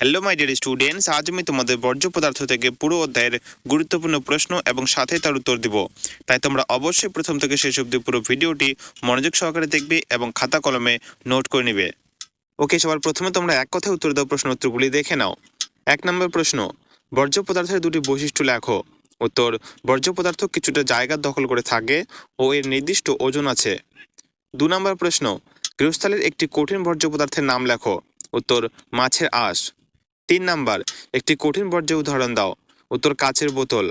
Hello my dear students আজ আমি তোমাদের বর্জ্য পদার্থ থেকে পুরো অধ্যায়ের গুরুত্বপূর্ণ প্রশ্ন এবং সাথে তার উত্তর দিব। তাই তোমরা অবশ্যই প্রথম থেকে শেষ অবধি পুরো ভিডিওটি মনোযোগ সহকারে দেখবে এবং খাতা কলমে নোট করে নিবে। ওকে, সবার প্রথমে তোমরা এক কথায় উত্তর দাও প্রশ্ন উত্তরগুলি দেখে নাও। এক নম্বর প্রশ্ন, বর্জ্য পদার্থের দুটি বৈশিষ্ট্য লেখো। উত্তর, বর্জ্য পদার্থ কিছুটা জায়গা দখল করে থাকে ও এর নির্দিষ্ট ওজন আছে। দু নম্বর প্রশ্ন, গৃহস্থালির একটি কঠিন বর্জ্য পদার্থের নাম লেখো। উত্তর, মাছের আঁশ। তিন নাম্বার, একটি কঠিন বর্জ্যের উদাহরণ দাও। উত্তর, কাচের বোতল।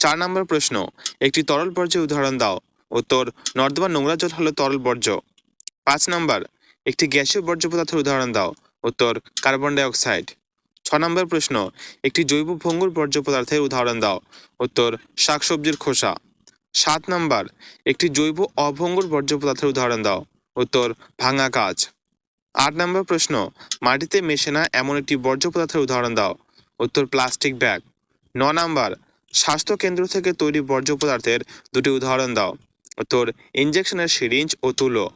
চার নম্বর প্রশ্ন, একটি তরল বর্জ্যের উদাহরণ দাও। উত্তর, নর্দমা নোংরা জল হলো তরল বর্জ্য। পাঁচ নম্বর, একটি গ্যাসীয় বর্জ্য পদার্থের উদাহরণ দাও। উত্তর, কার্বন ডাই অক্সাইড ছ নম্বর প্রশ্ন, একটি জৈব ভঙ্গুর বর্জ্য পদার্থের উদাহরণ দাও। উত্তর, শাকসবজির খোসা। সাত নম্বর, একটি জৈব অভঙ্গুর বর্জ্য পদার্থের উদাহরণ দাও। উত্তর, ভাঙা কাজ। আট নম্বর প্রশ্ন, মাটিতে মেশে না এমন একটি বর্জ্য পদার্থের উদাহরণ দাও। উত্তর, প্লাস্টিক ব্যাগ। ন নাম্বার স্বাস্থ্য কেন্দ্র থেকে তৈরি বর্জ্য পদার্থের দুটি উদাহরণ দাও। উত্তর ইঞ্জেকশনের সিরিঞ্জ ও তুলো।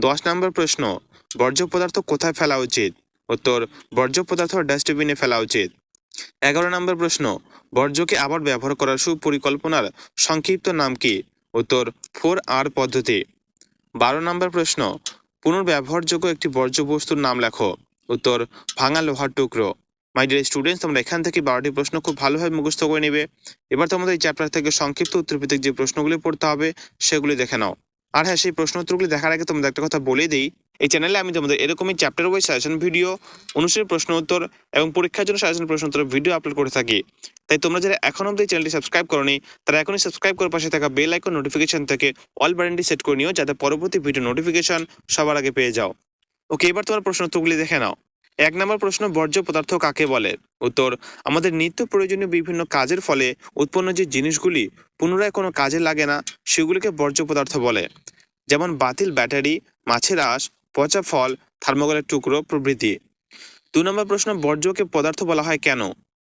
দশ নম্বর প্রশ্ন, বর্জ্য পদার্থ কোথায় ফেলা উচিত? উত্তর, বর্জ্য পদার্থ ডাস্টবিনে ফেলা উচিত। এগারো নম্বর প্রশ্ন, বর্জ্যকে আবার ব্যবহার করার সুপরিকল্পনার সংক্ষিপ্ত নাম কি? উত্তর, ফোর আর পদ্ধতি। বারো নম্বর প্রশ্ন পুনর্ব্যবহারযোগ্য একটি বর্জ্যবস্তুর নাম লেখো। উত্তর, ভাঙা লোহার টুকরো। মাই ডিয়ার স্টুডেন্টস তোমরা এখান থেকে বারোটি প্রশ্ন খুব ভালোভাবে মুখস্থ করে নেবে। এবার তোমাদের এই চ্যাপ্টার থেকে সংক্ষিপ্ত উত্তরভিত্তিক যে প্রশ্নগুলি পড়তে হবে, সেগুলি দেখে নাও। আর হ্যাঁ সেই প্রশ্ন উত্তরগুলি দেখার আগে তোমাদের একটা কথা বলে দিই। এই চ্যানেলে আমি তোমাদের এরকমই চ্যাপ্টার ওয়াইজ সাজেশন ভিডিও অনুসারে প্রশ্ন উত্তর এবং পরীক্ষার জন্য সাজেশন প্রশ্ন উত্তর ভিডিও আপলোড করে থাকি। তাই তোমরা যারা এখন অব্দি চ্যানেলটি সাবস্ক্রাইব করনি, তারা এখনই সাবস্ক্রাইব করে পাশে থাকা বেল আইকন নোটিফিকেশন থেকে অল বাটনটি সেট করে নিও যাতে পরবর্তী ভিডিও নোটিফিকেশন সবার আগে পেয়ে যাও। ওকে এবার তোমার প্রশ্ন উত্তরগুলি দেখে নাও। এক নম্বর প্রশ্ন, বর্জ্য পদার্থ কাকে বলে? উত্তর, আমাদের নিত্য প্রয়োজনীয় বিভিন্ন কাজের ফলে উৎপন্ন যে জিনিসগুলি পুনরায় কোনো কাজে লাগে না, সেগুলিকে বর্জ্য পদার্থ বলে। যেমন বাতিল ব্যাটারি, মাছের আঁশ পচা ফল, থার্মোকলের টুকরো প্রভৃতি। দু নম্বর প্রশ্ন, বর্জ্যকে পদার্থ বলা হয় কেন?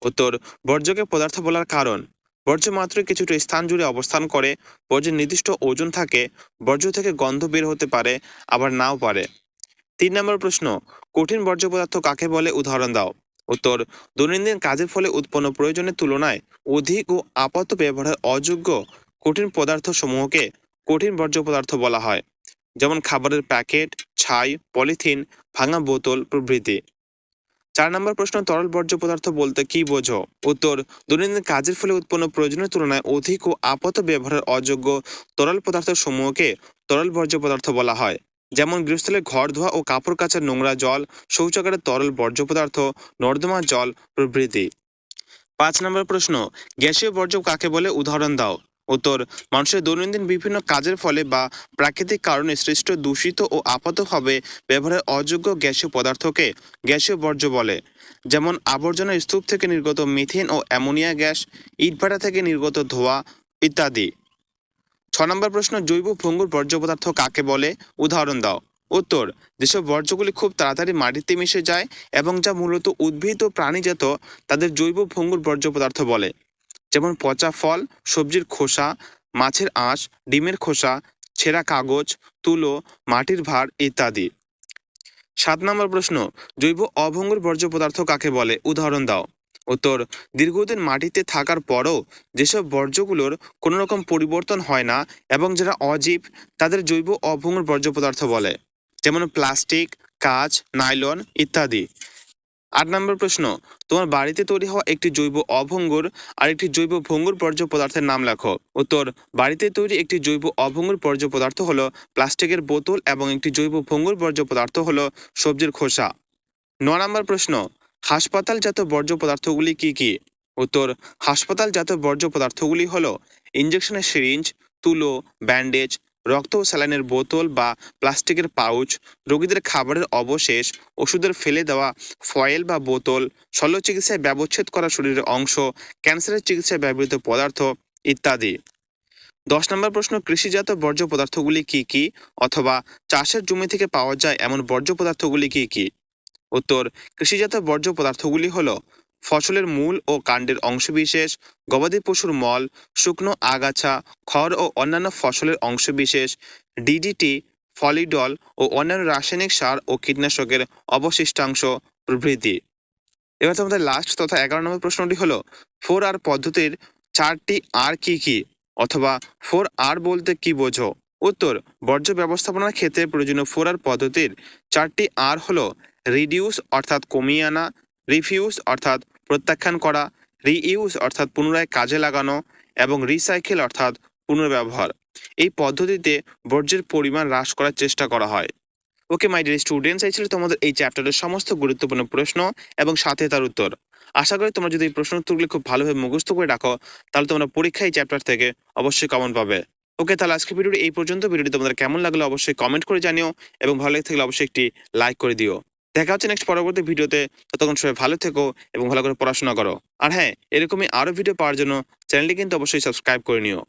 উত্তর, বর্জ্যকে পদার্থ বলার কারণ। বর্জ্য মাত্র কিছুটা স্থান জুড়ে অবস্থান করে, বর্জ্যের নির্দিষ্ট ওজন থাকে, বর্জ্য থেকে গন্ধ বের হতে পারে, আবার নাও পারে। তিন নম্বর প্রশ্ন, কঠিন বর্জ্য পদার্থ কাকে বলে? উদাহরণ দাও। উত্তর, দৈনন্দিন কাজের ফলে উৎপন্ন প্রয়োজনের তুলনায় অধিক ও আপাত ব্যবহারের অযোগ্য কঠিন পদার্থ সমূহকে কঠিন বর্জ্য পদার্থ বলা হয়। যেমন খাবারের প্যাকেট, ছাই, পলিথিন, ভাঙা বোতল প্রভৃতি। চার নম্বর প্রশ্ন, তরল বর্জ্য পদার্থ বলতে কি বোঝো? উত্তর, দৈনন্দিন কাজের ফলে উৎপন্ন প্রয়োজনের তুলনায় অধিক ও আপাত ব্যবহারের অযোগ্য তরল পদার্থ সমূহকে তরল বর্জ্য পদার্থ বলা হয়। যেমন গৃহস্থলে ঘর, ধোয়া ও কাপড় কাচার নোংরা জল শৌচাগারের তরল বর্জ্য পদার্থ, নর্দমা জল প্রভৃতি। পাঁচ নম্বর প্রশ্ন, গ্যাসীয় বর্জ্য কাকে বলে? উদাহরণ দাও। উত্তর মানুষের দৈনন্দিন বিভিন্ন কাজের ফলে বা প্রাকৃতিক কারণে সৃষ্ট দূষিত ও আপাতভাবে ব্যবহারের অযোগ্য গ্যাসীয় পদার্থকে গ্যাসীয় বর্জ্য বলে। যেমন আবর্জনা স্তূপ থেকে নির্গত মিথেন ও অ্যামোনিয়া গ্যাস ইটভাটা থেকে নির্গত ধোঁয়া ইত্যাদি। ছ নম্বর প্রশ্ন, জৈব ভঙ্গুর বর্জ্য পদার্থ কাকে বলে? উদাহরণ দাও। উত্তর, যেসব বর্জ্যগুলি খুব তাড়াতাড়ি মাটিতে মিশে যায় এবং যা মূলত উদ্ভিদ ও প্রাণীজাত, তাদের জৈব ভঙ্গুর বর্জ্য পদার্থ বলে। যেমন পচা ফল, সবজির খোসা, মাছের আঁশ, ডিমের খোসা, ছেঁড়া কাগজ, তুলো, মাটির ভার ইত্যাদি। সাত নম্বর প্রশ্ন, জৈব অভঙ্গুর বর্জ্য পদার্থ কাকে বলে? উদাহরণ দাও। উত্তর, দীর্ঘদিন মাটিতে থাকার পরও যেসব বর্জ্যগুলোর কোনো রকম পরিবর্তন হয় না এবং যারা অজীব, তাদের জৈব অভঙ্গুর বর্জ্য পদার্থ বলে। যেমন প্লাস্টিক, কাঁচ, নাইলন ইত্যাদি। আট নম্বর প্রশ্ন, তোমার বাড়িতে তৈরি হওয়া একটি জৈব অভঙ্গুর আর একটি জৈব ভঙ্গুর বর্জ্য পদার্থের নাম লেখো। উত্তর, বাড়িতে তৈরি একটি জৈব অভঙ্গুর বর্জ্য পদার্থ হলো প্লাস্টিকের বোতল এবং একটি জৈব ভঙ্গুর বর্জ্য পদার্থ হলো সবজির খোসা। ন নম্বর প্রশ্ন, হাসপাতালজাত বর্জ্য পদার্থগুলি কি কি? উত্তর, হাসপাতালজাত বর্জ্য পদার্থগুলি হলো ইঞ্জেকশনের সিরিঞ্জ, তুলো, ব্যান্ডেজ রক্ত ও স্যালাইনের বোতল বা প্লাস্টিকের পাউচ, রোগীদের খাবারের অবশেষ, ওষুধের ফেলে দেওয়া ফয়েল বা বোতল শল্য চিকিৎসায় ব্যবচ্ছেদ করা শরীরের অংশ, ক্যান্সারের চিকিৎসায় ব্যবহৃত পদার্থ ইত্যাদি। দশ নম্বর প্রশ্ন, কৃষিজাত বর্জ্য পদার্থগুলি কি কি অথবা চাষের জমি থেকে পাওয়া যায় এমন বর্জ্য পদার্থগুলি কি কি? উত্তর, কৃষিজাত বর্জ্য পদার্থগুলি হলো ফসলের মূল ও কাণ্ডের অংশবিশেষ, গবাদি পশুর মল, শুকনো আগাছা, খড় ও অন্যান্য ফসলের অংশবিশেষ ডিডিটি ফলিডল ও অন্যান্য রাসায়নিক সার ও কীটনাশকের অবশিষ্টাংশ প্রভৃতি। এবার তোমাদের লাস্ট তথা এগারো নম্বর প্রশ্নটি হলো ফোর আর পদ্ধতির চারটি আর কি কি? অথবা ফোর আর বলতে কি বোঝো? উত্তর, বর্জ্য ব্যবস্থাপনার ক্ষেত্রে প্রয়োজনীয় ফোর আর পদ্ধতির চারটি আর হলো রিডিউস অর্থাৎ কমিয়ে আনা রিফিউজ অর্থাৎ প্রত্যাখ্যান করা রিইউজ অর্থাৎ পুনরায় কাজে লাগানো এবং রিসাইকেল অর্থাৎ পুনর্ব্যবহার। এই পদ্ধতিতে বর্জ্যের পরিমাণ হ্রাস করার চেষ্টা করা হয়। ওকে মাই ডিয়ার স্টুডেন্টস এই ছিল তোমাদের এই চ্যাপ্টারের সমস্ত গুরুত্বপূর্ণ প্রশ্ন এবং সাথে তার উত্তর। আশা করি তোমরা যদি এই প্রশ্ন উত্তরগুলি খুব ভালোভাবে মুখস্থ করে রাখো, তাহলে তোমরা পরীক্ষায় এই চ্যাপ্টার থেকে অবশ্যই কমন পাবে। ওকে তাহলে আজকে ভিডিওটি এই পর্যন্ত। ভিডিওটি তোমাদের কেমন লাগল অবশ্যই কমেন্ট করে জানিও এবং ভালো লেগে থাকলে অবশ্যই একটি লাইক করে দিও। দেখা হচ্ছে নেক্সট পরবর্তী ভিডিওতে। ততক্ষণ সবাই ভালো থেকো এবং ভালো করে পড়াশোনা করো। আর হ্যাঁ এরকমই আরও ভিডিও পাওয়ার জন্য চ্যানেলটি কিন্তু অবশ্যই সাবস্ক্রাইব করে নিও।